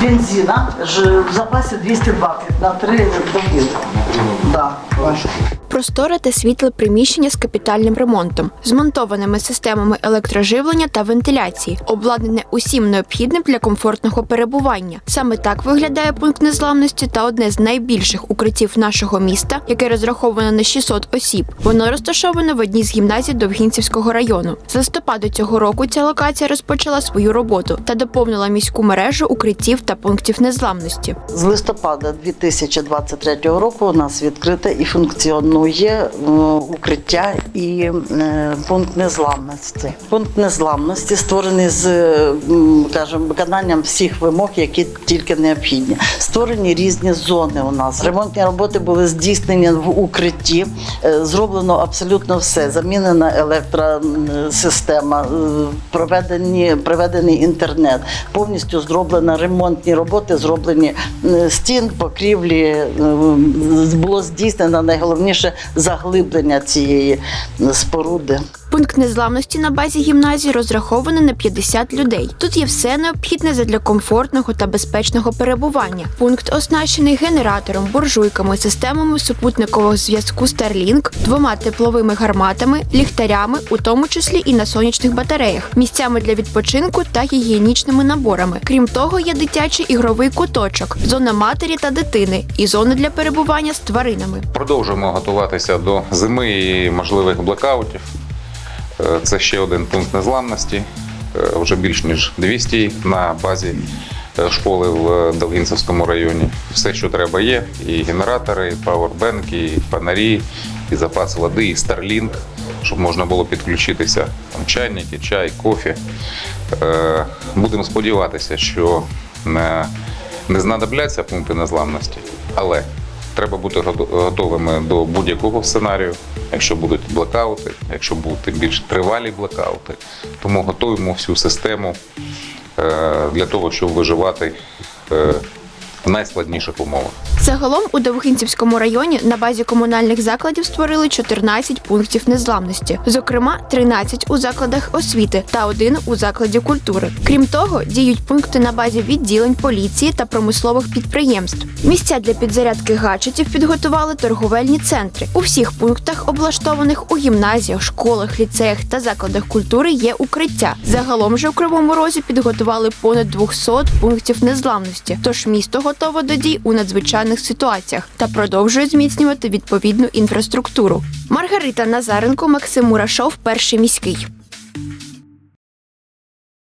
бензина ж в запасі 220 на 3 доби. Да. Просторе та світле приміщення з капітальним ремонтом, змонтованими системами електроживлення та вентиляції, обладнане усім необхідним для комфортного перебування. Саме так виглядає пункт незламності та одне з найбільших укриттів нашого міста, яке розраховано на 600 осіб. Воно розташоване в одній з гімназій Довгінцівського району. З листопаду цього року ця локація розпочала свою роботу та доповнила міську мережу укриттів та пунктів незламності. З листопада 2023 року у нас відкрите і функціонує е, укриття і е, пункт незламності. Пункт незламності створений з кажемо, виконанням всіх вимог, які тільки необхідні. Створені різні зони у нас. Ремонтні роботи були здійснені в укритті. Е, Зроблено абсолютно все. Замінена електросистема, проведені, проведений інтернет, повністю зроблено ремонтні роботи, зроблені стін, покрівлі. Було здійснено найголовніше заглиблення цієї споруди. Пункт незламності на базі гімназії розрахований на 50 людей. Тут є все необхідне задля комфортного та безпечного перебування. Пункт оснащений генератором, буржуйками, системами супутникового зв'язку Starlink, двома тепловими гарматами, ліхтарями, у тому числі і на сонячних батареях, місцями для відпочинку та гігієнічними наборами. Крім того, є дитячий ігровий куточок, зона матері та дитини і зони для перебування з тваринами. Продовжуємо готуватися до зими і можливих блекаутів. Е, Це ще один пункт незламності. Е, Вже більш ніж 200 на базі е, школи в Долгінцевському районі. Все, що треба, є: і генератори, і пауербенки, і фонарі, і запас води, і Starlink, щоб можна було підключитися. Там чайники, чай, кофі. Будемо сподіватися, що не знадобляться пункти незламності, але треба бути гото- готовими до будь-якого сценарію, якщо будуть блекаути, якщо будуть більш тривалі блекаути. Тому готуємо всю систему е, для того, щоб виживати е, в найскладніших умовах. Загалом у Довгинцівському районі на базі комунальних закладів створили 14 пунктів незламності, зокрема 13 у закладах освіти та один у закладі культури. Крім того, діють пункти на базі відділень поліції та промислових підприємств. Місця для підзарядки гаджетів підготували торговельні центри. У всіх пунктах, облаштованих у гімназіях, школах, ліцеях та закладах культури, є укриття. Загалом же у Кривому Розі підготували понад 200 пунктів незламності. Тож місто готове до дій у надзвичайних ситуаціях та продовжує зміцнювати відповідну інфраструктуру. Маргарита Назаренко, Максим Мурашов, перший міський.